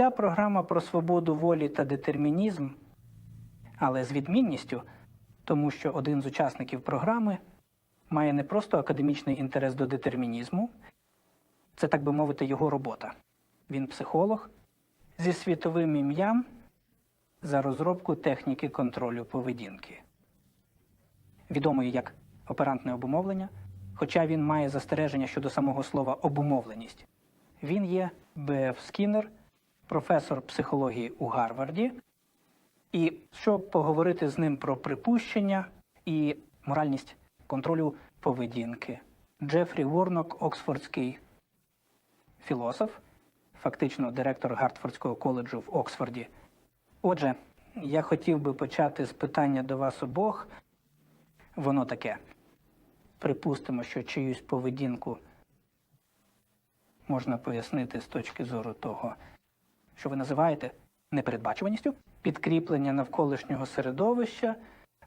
Ця програма про свободу волі та детермінізм, але з відмінністю, тому що один з учасників програми має не просто академічний інтерес до детермінізму, це, так би мовити, його робота. Він психолог зі світовим ім'ям за розробку техніки контролю поведінки, відомої як оперантне обумовлення, хоча він має застереження щодо самого слова обумовленість. Він є Б.Ф. Скіннер, професор психології у Гарварді. І щоб поговорити з ним про припущення і моральність контролю поведінки, Джефрі Ворнок, Оксфордський філософ, фактично директор Гартфордського коледжу в Оксфорді. Отже, я хотів би почати з питання до вас обох. Воно таке. Припустимо, що чиюсь поведінку можна пояснити з точки зору того, що ви називаєте непередбачуваністю, підкріплення навколишнього середовища,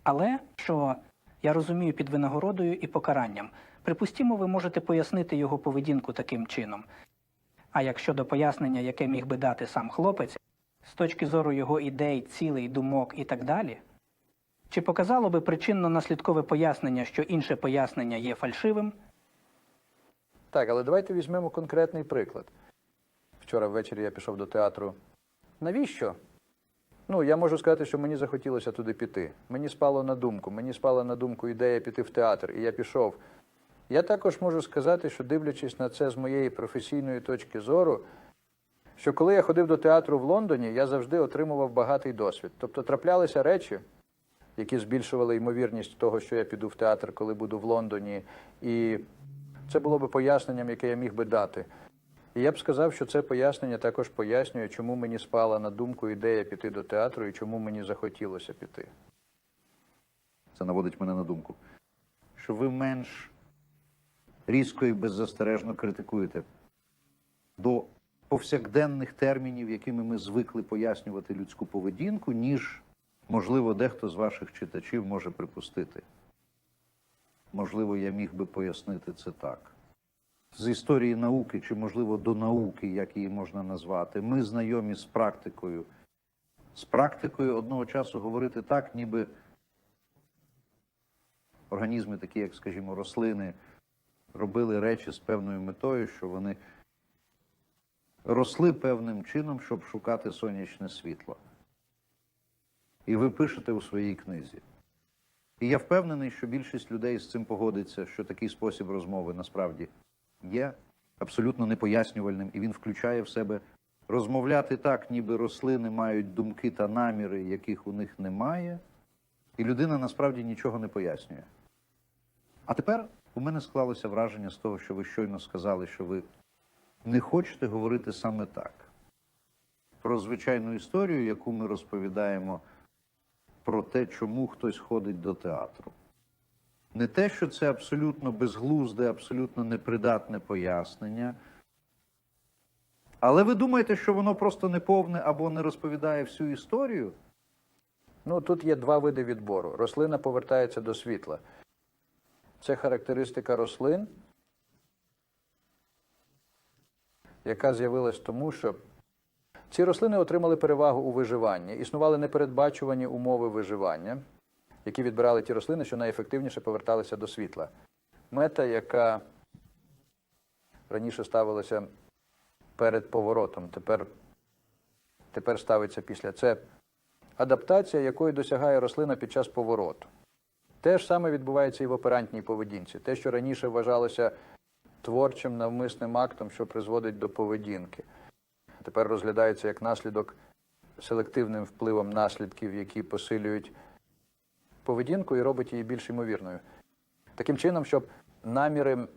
але що я розумію під винагородою і покаранням. Припустімо, ви можете пояснити його поведінку таким чином. А як щодо пояснення, яке міг би дати сам хлопець, з точки зору його ідей, цілей, думок і так далі, чи показало би причинно-наслідкове пояснення, що інше пояснення є фальшивим? Так, але давайте візьмемо конкретний приклад. Вчора ввечері я пішов до театру. Навіщо? Ну, я можу сказати, що мені захотілося туди піти. Мені спало на думку. Мені спала на думку ідея піти в театр, і я пішов. Я також можу сказати, що дивлячись на це з моєї професійної точки зору, що коли я ходив до театру в Лондоні, я завжди отримував багатий досвід. Тобто траплялися речі, які збільшували ймовірність того, що я піду в театр, коли буду в Лондоні. І це було би поясненням, яке я міг би дати. І я б сказав, що це пояснення також пояснює, чому мені спала на думку ідея піти до театру і чому мені захотілося піти. Це наводить мене на думку, що ви менш різко і беззастережно критикуєте до повсякденних термінів, якими ми звикли пояснювати людську поведінку, ніж, можливо, дехто з ваших читачів може припустити. Можливо, я міг би пояснити це так. З історії науки, чи, можливо, до науки, як її можна назвати, ми знайомі з практикою. З практикою одного часу говорити так, ніби організми, такі, як, скажімо, рослини, робили речі з певною метою, що вони росли певним чином, щоб шукати сонячне світло. І ви пишете у своїй книзі. І я впевнений, що більшість людей з цим погодиться, що такий спосіб розмови насправді є абсолютно непояснювальним, і він включає в себе розмовляти так, ніби рослини мають думки та наміри, яких у них немає, і людина насправді нічого не пояснює. А тепер у мене склалося враження з того, що ви щойно сказали, що ви не хочете говорити саме так. Про звичайну історію, яку ми розповідаємо про те, чому хтось ходить до театру. Не те, що це абсолютно безглузде, абсолютно непридатне пояснення. Але ви думаєте, що воно просто неповне або не розповідає всю історію? Ну, тут є два види відбору. Рослина повертається до світла. Це характеристика рослин, яка з'явилась тому, що ці рослини отримали перевагу у виживанні. Існували непередбачувані умови виживання, які відбирали ті рослини, що найефективніше поверталися до світла. Мета, яка раніше ставилася перед поворотом, тепер, тепер ставиться після. Це адаптація, якої досягає рослина під час повороту. Те ж саме відбувається і в оперантній поведінці. Те, що раніше вважалося творчим навмисним актом, що призводить до поведінки, тепер розглядається як наслідок селективним впливом наслідків, які посилюють поведінку і робить її більш ймовірною. Таким чином, щоб наміри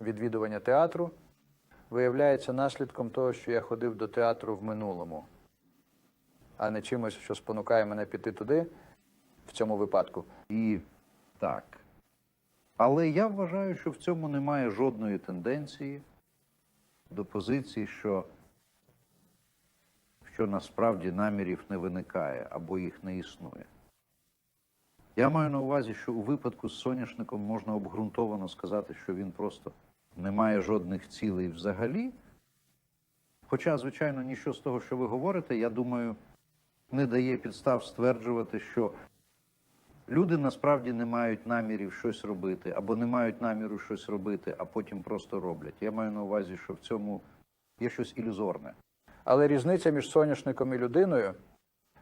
відвідування театру виявляється наслідком того, що я ходив до театру в минулому, а не чимось, що спонукає мене піти туди, в цьому випадку. І так. Але я вважаю, що в цьому немає жодної тенденції до позиції, що, що насправді намірів не виникає або їх не існує. Я маю на увазі, що у випадку з соняшником можна обґрунтовано сказати, що він просто не має жодних цілей взагалі. Хоча, звичайно, нічого з того, що ви говорите, я думаю, не дає підстав стверджувати, що люди насправді не мають намірів щось робити, або не мають наміру щось робити, а потім просто роблять. Я маю на увазі, що в цьому є щось ілюзорне. Але різниця між соняшником і людиною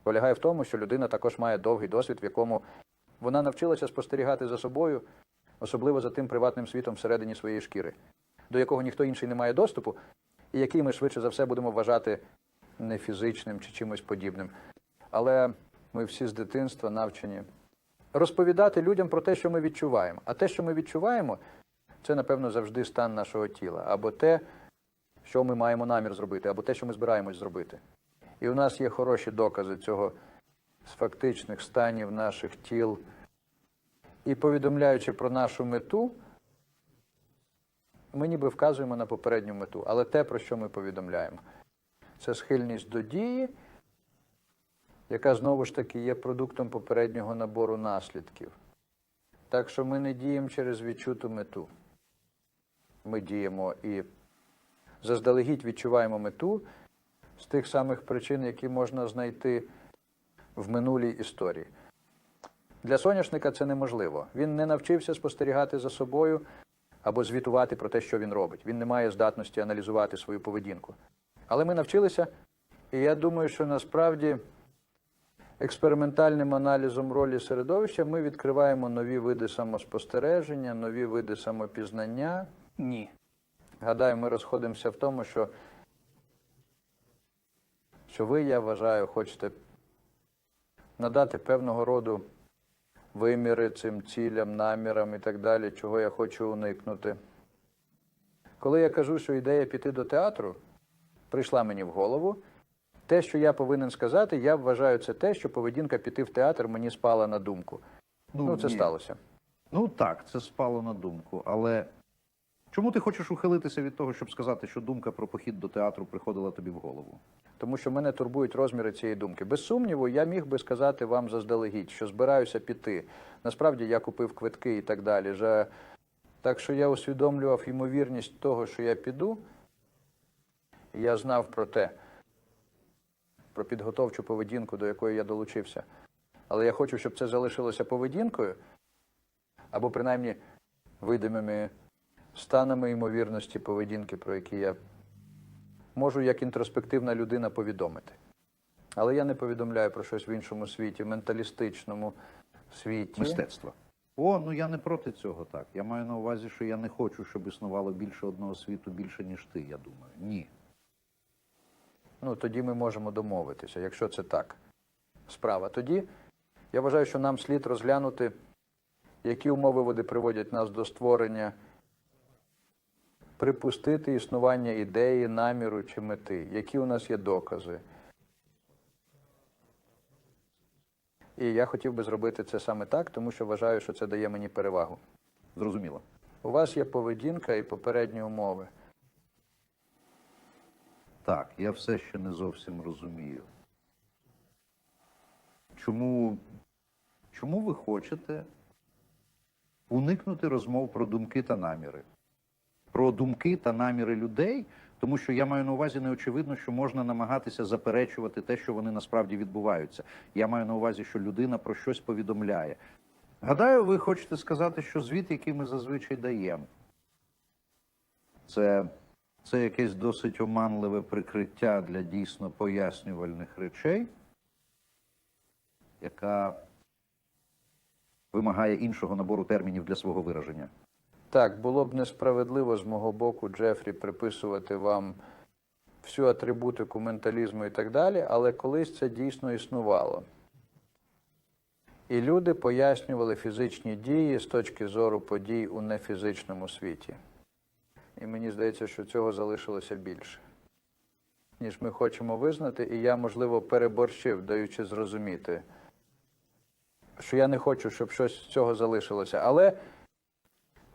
полягає в тому, що людина також має довгий досвід, в якому вона навчилася спостерігати за собою, особливо за тим приватним світом всередині своєї шкіри, до якого ніхто інший не має доступу, і який ми швидше за все будемо вважати не фізичним чи чимось подібним. Але ми всі з дитинства навчені розповідати людям про те, що ми відчуваємо. А те, що ми відчуваємо, це, напевно, завжди стан нашого тіла, або те, що ми маємо намір зробити, або те, що ми збираємось зробити. І у нас є хороші докази цього з фактичних станів наших тіл. І повідомляючи про нашу мету, ми ніби вказуємо на попередню мету. Але те, про що ми повідомляємо, це схильність до дії, яка знову ж таки є продуктом попереднього набору наслідків. Так що ми не діємо через відчуту мету. Ми діємо і заздалегідь відчуваємо мету з тих самих причин, які можна знайти в минулій історії. Для соняшника це неможливо. Він не навчився спостерігати за собою або звітувати про те, що він робить. Він не має здатності аналізувати свою поведінку. Але ми навчилися, і я думаю, що насправді експериментальним аналізом ролі середовища ми відкриваємо нові види самоспостереження, нові види самопізнання. Ні. Гадаю, ми розходимося в тому, що, що ви, я вважаю, хочете надати певного роду виміри цим цілям, намірам і так далі, чого я хочу уникнути. Коли я кажу, що ідея піти до театру прийшла мені в голову, те, що я повинен сказати, я вважаю це те, що поведінка піти в театр мені спала на думку. Ну, це ні. сталося. Ну так, це спало на думку. Але чому ти хочеш ухилитися від того, щоб сказати, що думка про похід до театру приходила тобі в голову? тому що мене турбують розміри цієї думки. Без сумніву, я міг би сказати вам заздалегідь, що збираюся піти. Насправді я купив квитки і так далі. Же- Так що я усвідомлював ймовірність того, що я піду. Я знав про те, про підготовчу поведінку, до якої я долучився. Але я хочу, щоб це залишилося поведінкою, або принаймні видимими станами ймовірності поведінки, про які я можу як інтроспективна людина повідомити. Але я не повідомляю про щось в іншому світі, менталістичному світі. Мистецтва. О, ну я не проти цього так. Я маю на увазі, що я не хочу, щоб існувало більше одного світу, більше, ніж ти, я думаю. Ні. Ну, тоді ми можемо домовитися, якщо це так. Справа. Тоді я вважаю, що нам слід розглянути, які умови вони приводять нас до створення, припустити існування ідеї, наміру чи мети, які у нас є докази. І я хотів би зробити це саме так, тому що вважаю, що це дає мені перевагу. Зрозуміло. У вас є поведінка і попередні умови. Так, я все ще не зовсім розумію. Чому, чому ви хочете уникнути розмов про думки та наміри? Про думки та наміри людей, тому що я маю на увазі неочевидно, що можна намагатися заперечувати те, що вони насправді відбуваються. Я маю на увазі, що людина про щось повідомляє. Гадаю, ви хочете сказати, що звіт, який ми зазвичай даємо, це, це якесь досить оманливе прикриття для дійсно пояснювальних речей, яка вимагає іншого набору термінів для свого вираження. Так, було б несправедливо з мого боку, Джефрі, приписувати вам всю атрибутику менталізму і так далі, але колись це дійсно існувало. І люди пояснювали фізичні дії з точки зору подій у нефізичному світі. І мені здається, що цього залишилося більше, ніж ми хочемо визнати, і я, можливо, переборщив, даючи зрозуміти, що я не хочу, щоб щось з цього залишилося. Але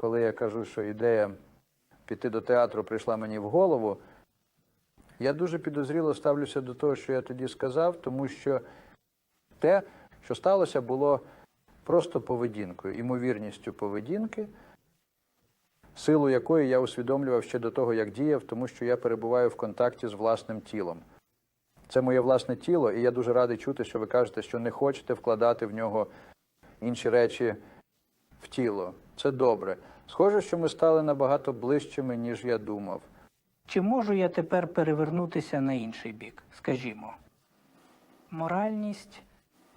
коли я кажу, що ідея піти до театру прийшла мені в голову, я дуже підозріло ставлюся до того, що я тоді сказав, тому що те, що сталося, було просто поведінкою, імовірністю поведінки, силу якої я усвідомлював ще до того, як діяв, тому що я перебуваю в контакті з власним тілом. Це моє власне тіло, і я дуже радий чути, що ви кажете, що не хочете вкладати в нього інші речі в тіло. Це добре. Схоже, що ми стали набагато ближчими, ніж я думав. Чи можу я тепер перевернутися на інший бік? Скажімо, моральність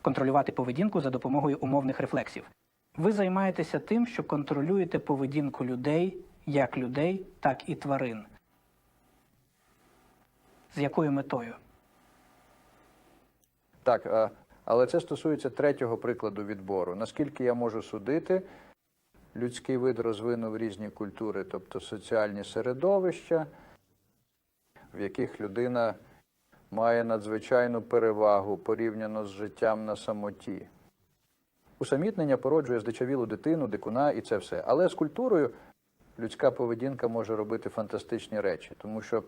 контролювати поведінку за допомогою умовних рефлексів. Ви займаєтеся тим, що контролюєте поведінку людей, як людей, так і тварин. З якою метою? Так, але це стосується третього прикладу відбору. Наскільки я можу судити, людський вид розвинув різні культури, тобто соціальні середовища, в яких людина має надзвичайну перевагу порівняно з життям на самоті. Усамітнення породжує здичавілу дитину, дикуна і це все. Але з культурою людська поведінка може робити фантастичні речі, тому що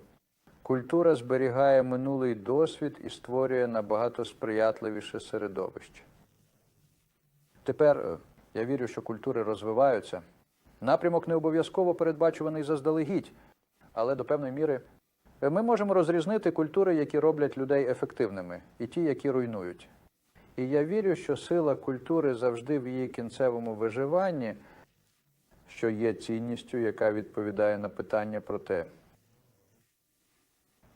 культура зберігає минулий досвід і створює набагато сприятливіше середовище. Тепер е, я вірю, що культури розвиваються. Напрямок не обов'язково передбачуваний заздалегідь, але до певної міри ми можемо розрізнити культури, які роблять людей ефективними, і ті, які руйнують. І я вірю, що сила культури завжди в її кінцевому виживанні, що є цінністю, яка відповідає на питання про те,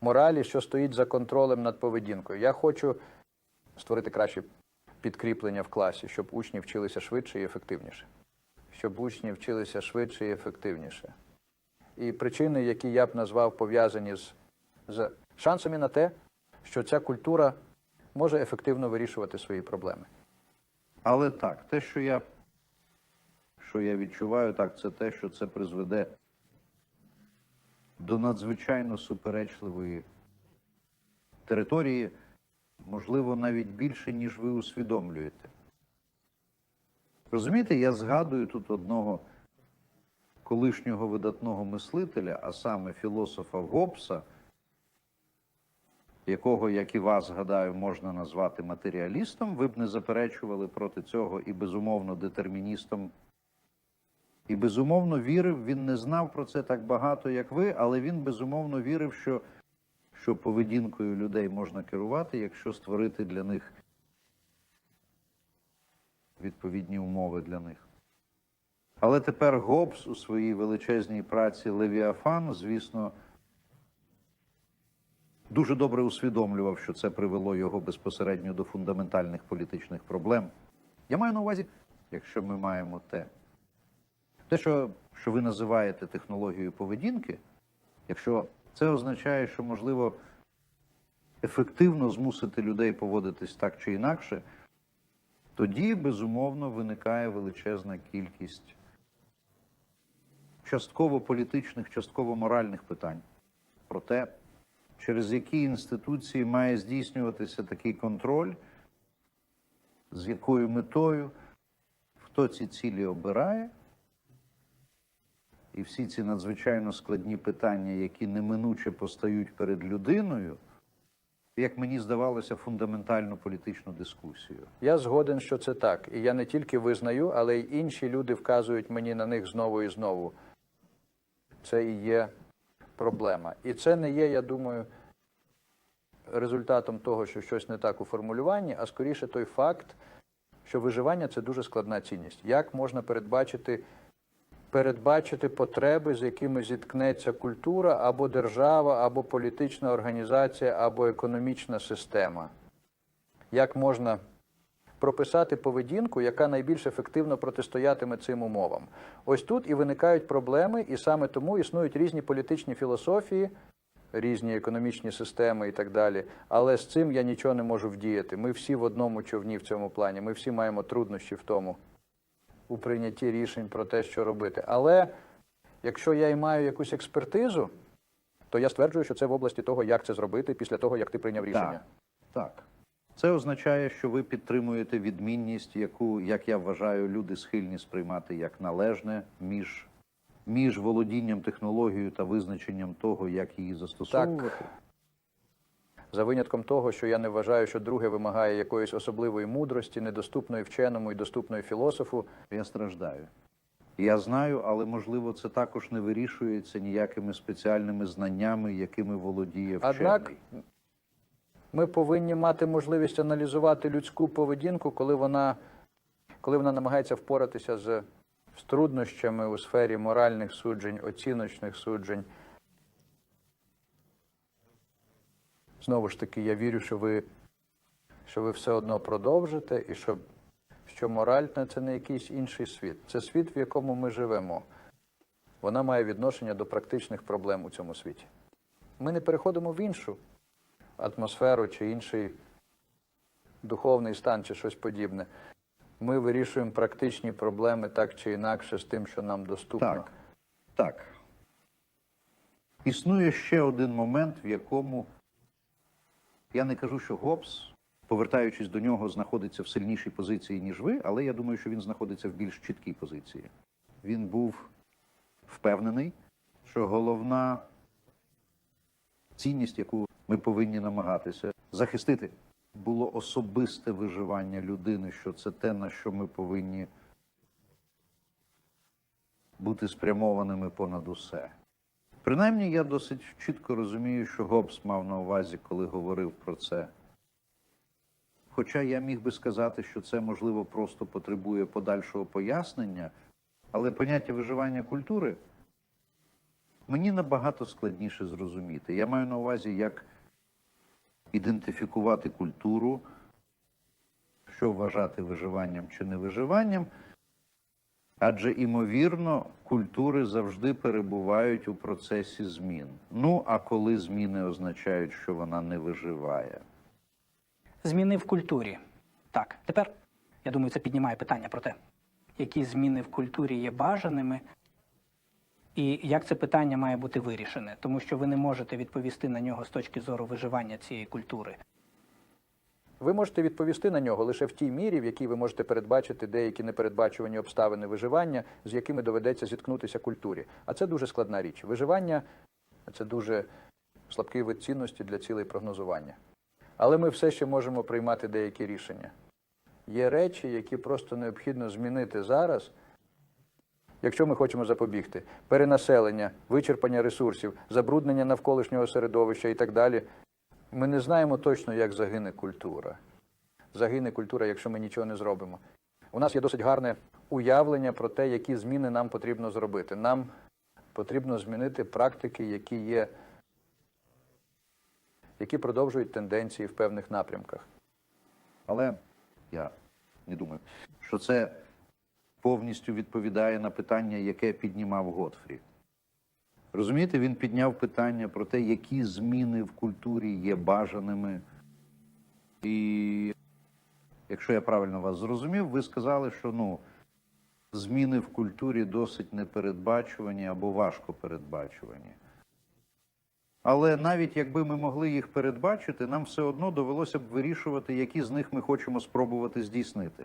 моралі, що стоїть за контролем над поведінкою. Я хочу створити краще підкріплення в класі, щоб учні вчилися швидше і ефективніше. Щоб учні вчилися швидше і ефективніше. І причини, які я б назвав пов'язані з, з шансами на те, що ця культура може ефективно вирішувати свої проблеми. Але так, те, що я, що я відчуваю, так, це те, що це призведе до надзвичайно суперечливої території, можливо, навіть більше, ніж ви усвідомлюєте. Розумієте, я згадую тут одного колишнього видатного мислителя, а саме філософа Гоббса, якого, як і вас, гадаю, можна назвати матеріалістом, ви б не заперечували проти цього і безумовно детерміністом. І безумовно вірив, він не знав про це так багато, як ви, але він безумовно вірив, що, що поведінкою людей можна керувати, якщо створити для них відповідні умови для них. Але тепер Гоббс у своїй величезній праці Левіафан, звісно, дуже добре усвідомлював, що це привело його безпосередньо до фундаментальних політичних проблем. Я маю на увазі, якщо ми маємо те, те, що, що ви називаєте технологією поведінки, якщо це означає, що можливо ефективно змусити людей поводитись так чи інакше, тоді безумовно виникає величезна кількість частково політичних, частково моральних питань. Про те, через які інституції має здійснюватися такий контроль, з якою метою, хто ці цілі обирає, і всі ці надзвичайно складні питання, які неминуче постають перед людиною, як мені здавалося, фундаментальну політичну дискусію. Я згоден, що це так. І я не тільки визнаю, але й інші люди вказують мені на них знову і знову. Це і є проблема. І це не є, я думаю, результатом того, що щось не так у формулюванні, а скоріше той факт, що виживання це дуже складна цінність. Як можна передбачити, передбачити потреби, з якими зіткнеться культура або держава, або політична організація, або економічна система? Як можна прописати поведінку, яка найбільш ефективно протистоятиме цим умовам. Ось тут і виникають проблеми, і саме тому існують різні політичні філософії, різні економічні системи і так далі. Але з цим я нічого не можу вдіяти. Ми всі в одному човні в цьому плані. Ми всі маємо труднощі в тому, у прийнятті рішень про те, що робити. Але якщо я і маю якусь експертизу, то я стверджую, що це в області того, як це зробити після того, як ти прийняв рішення. Так. Так. Це означає, що ви підтримуєте відмінність, яку, як я вважаю, люди схильні сприймати як належне між, між володінням технологією та визначенням того, як її застосовувати. За винятком того, що я не вважаю, що друге вимагає якоїсь особливої мудрості, недоступної вченому і доступної філософу. Я страждаю. Я знаю, але можливо це також не вирішується ніякими спеціальними знаннями, якими володіє вчений. Однак ми повинні мати можливість аналізувати людську поведінку, коли вона, коли вона намагається впоратися з, з труднощами у сфері моральних суджень, оціночних суджень. Знову ж таки, я вірю, що ви, що ви все одно продовжите і що, що мораль це не якийсь інший світ. Це світ, в якому ми живемо. Вона має відношення до практичних проблем у цьому світі. Ми не переходимо в іншу атмосферу чи інший духовний стан, чи щось подібне. Ми вирішуємо практичні проблеми так чи інакше з тим, що нам доступно. Так. Так. Існує ще один момент, в якому я не кажу, що Гоббс, повертаючись до нього, знаходиться в сильнішій позиції, ніж ви, але я думаю, що він знаходиться в більш чіткій позиції. Він був впевнений, що головна цінність, яку ми повинні намагатися захистити, було особисте виживання людини, що це те, на що ми повинні бути спрямованими понад усе. Принаймні, я досить чітко розумію, що Гоббс мав на увазі, коли говорив про це. Хоча я міг би сказати, що це, можливо, просто потребує подальшого пояснення, але поняття виживання культури мені набагато складніше зрозуміти. Я маю на увазі, як ідентифікувати культуру, що вважати виживанням чи не виживанням. Адже, імовірно, культури завжди перебувають у процесі змін. Ну, а коли зміни означають, що вона не виживає. Зміни в культурі. Так, тепер я думаю, це піднімає питання про те, які зміни в культурі є бажаними, і як це питання має бути вирішене, тому що ви не можете відповісти на нього з точки зору виживання цієї культури. Ви можете відповісти на нього лише в тій мірі, в якій ви можете передбачити деякі непередбачувані обставини виживання, з якими доведеться зіткнутися культурі. А це дуже складна річ. Виживання це дуже слабкий вид цінності для цілей прогнозування. Але ми все ще можемо приймати деякі рішення. Є речі, які просто необхідно змінити зараз, якщо ми хочемо запобігти перенаселення, вичерпання ресурсів, забруднення навколишнього середовища і так далі. Ми не знаємо точно, як загине культура. Загине культура, якщо ми нічого не зробимо. У нас є досить гарне уявлення про те, які зміни нам потрібно зробити. Нам потрібно змінити практики, які є, які продовжують тенденції в певних напрямках. Але я не думаю, що це повністю відповідає на питання, яке піднімав Готфрі. Розумієте, він підняв питання про те, які зміни в культурі є бажаними. І якщо я правильно вас зрозумів, ви сказали, що ну, зміни в культурі досить непередбачувані або важко передбачувані. Але навіть якби ми могли їх передбачити, нам все одно довелося б вирішувати, які з них ми хочемо спробувати здійснити.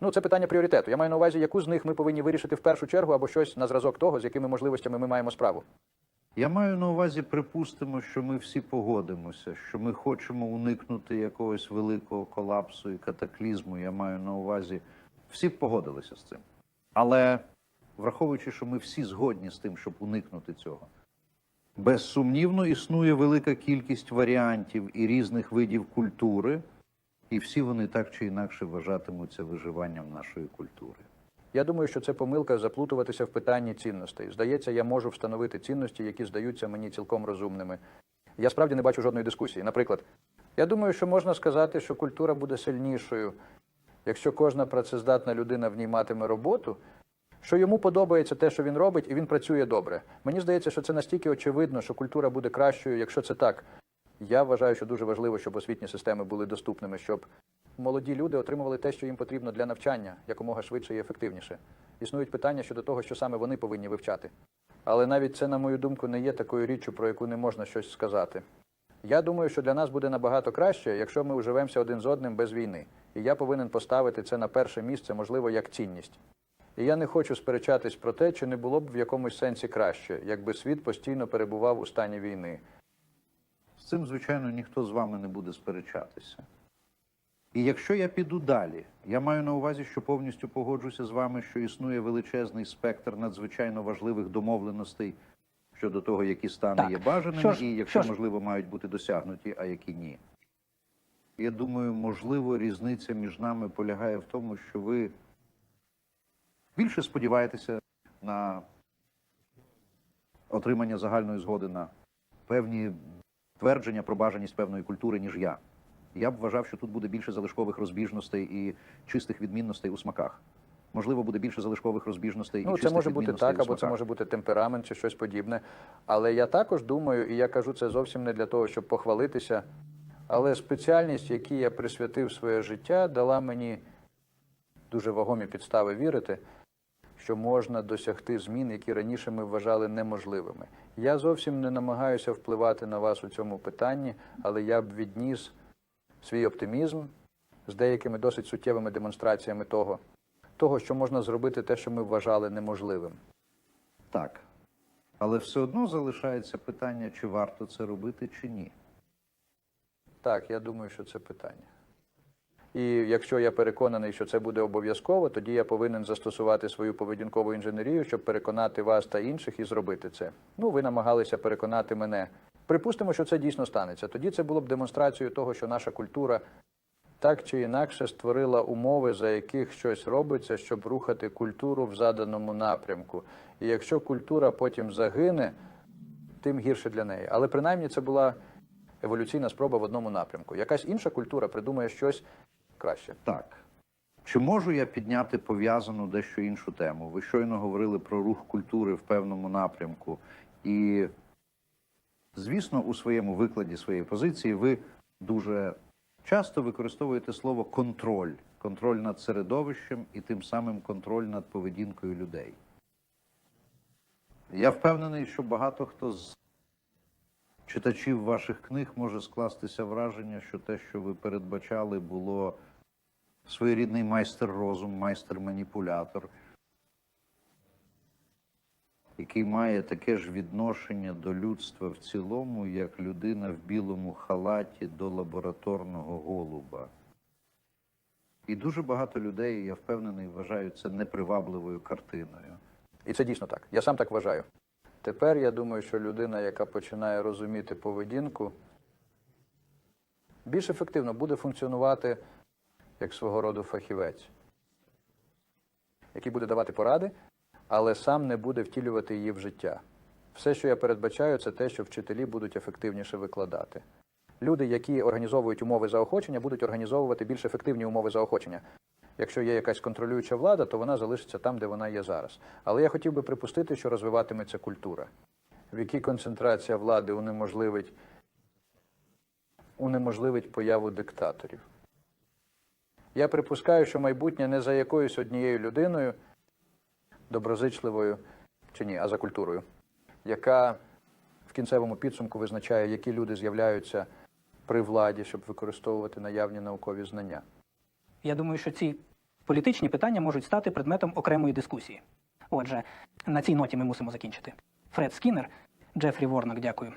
Ну, це питання пріоритету. Я маю на увазі, яку з них ми повинні вирішити в першу чергу або щось на зразок того, з якими можливостями ми маємо справу. Я маю на увазі, припустимо, що ми всі погодимося, що ми хочемо уникнути якогось великого колапсу і катаклізму. Я маю на увазі, всі погодилися з цим. Але враховуючи, що ми всі згодні з тим, щоб уникнути цього, безсумнівно існує велика кількість варіантів і різних видів культури, і всі вони так чи інакше вважатимуться виживанням нашої культури. Я думаю, що це помилка заплутуватися в питанні цінностей. Здається, я можу встановити цінності, які здаються мені цілком розумними. Я справді не бачу жодної дискусії. Наприклад, я думаю, що можна сказати, що культура буде сильнішою, якщо кожна працездатна людина в ній матиме роботу, що йому подобається те, що він робить, і він працює добре. Мені здається, що це настільки очевидно, що культура буде кращою, якщо це так. Я вважаю, що дуже важливо, щоб освітні системи були доступними, щоб молоді люди отримували те, що їм потрібно для навчання якомога швидше і ефективніше. Існують питання щодо того, що саме вони повинні вивчати. Але навіть це, на мою думку, не є такою річчю, про яку не можна щось сказати. Я думаю, що для нас буде набагато краще, якщо ми уживемося один з одним без війни. І я повинен поставити це на перше місце, можливо, як цінність. І я не хочу сперечатись про те, чи не було б в якомусь сенсі краще, якби світ постійно перебував у стані війни. З цим, звичайно, ніхто з вами не буде сперечатися. І якщо я піду далі, я маю на увазі, що повністю погоджуся з вами, що існує величезний спектр надзвичайно важливих домовленостей щодо того, які стани Так. є бажаними, Що ж- і якщо можливо мають бути досягнуті, а які ні. Я думаю, можливо, різниця між нами полягає в тому, що ви більше сподіваєтеся на отримання загальної згоди на певні твердження про бажаність певної культури, ніж я. Я б вважав, що тут буде більше залишкових розбіжностей і чистих відмінностей у смаках. Можливо, буде більше залишкових розбіжностей і Ну, це може бути так, або це може бути темперамент чи щось подібне. Але я також думаю, і я кажу це зовсім не для того, щоб похвалитися. Але спеціальність, якій я присвятив своє життя, дала мені дуже вагомі підстави вірити, що можна досягти змін, які раніше ми вважали неможливими. Я зовсім не намагаюся впливати на вас у цьому питанні, але я б відніс свій оптимізм з деякими досить суттєвими демонстраціями того, того, що можна зробити те, що ми вважали неможливим. Так. Але все одно залишається питання, чи варто це робити, чи ні. Так, я думаю, що це питання. І якщо я переконаний, що це буде обов'язково, тоді я повинен застосувати свою поведінкову інженерію, щоб переконати вас та інших і зробити це. Ну, ви намагалися переконати мене. Припустимо, що це дійсно станеться. Тоді це було б демонстрацією того, що наша культура так чи інакше створила умови, за яких щось робиться, щоб рухати культуру в заданому напрямку. І якщо культура потім загине, тим гірше для неї. Але принаймні це була еволюційна спроба в одному напрямку. Якась інша культура придумає щось краще. Так. Чи можу я підняти пов'язану дещо іншу тему? Ви щойно говорили про рух культури в певному напрямку. І, звісно, у своєму викладі своєї позиції ви дуже часто використовуєте слово контроль. Контроль над середовищем і тим самим контроль над поведінкою людей. Я впевнений, що багато хто з читачів ваших книг може скластися враження, що те, що ви передбачали, було своєрідний майстер розум, майстер-маніпулятор, який має таке ж відношення до людства в цілому, як людина в білому халаті до лабораторного голуба. І дуже багато людей, я впевнений, вважають це непривабливою картиною. І це дійсно так. Я сам так вважаю. Тепер я думаю, що людина, яка починає розуміти поведінку, більш ефективно буде функціонувати як свого роду фахівець, який буде давати поради, але сам не буде втілювати її в життя. Все, що я передбачаю, це те, що вчителі будуть ефективніше викладати. Люди, які організовують умови заохочення, будуть організовувати більш ефективні умови заохочення. Якщо є якась контролююча влада, то вона залишиться там, де вона є зараз. Але я хотів би припустити, що розвиватиметься культура, в якій концентрація влади унеможливить, унеможливить появу диктаторів. Я припускаю, що майбутнє не за якоюсь однією людиною, доброзичливою чи ні, а за культурою, яка в кінцевому підсумку визначає, які люди з'являються при владі, щоб використовувати наявні наукові знання. Я думаю, що ці політичні питання можуть стати предметом окремої дискусії. Отже, на цій ноті ми мусимо закінчити. Фред Скіннер, Джефрі Ворнак, дякую.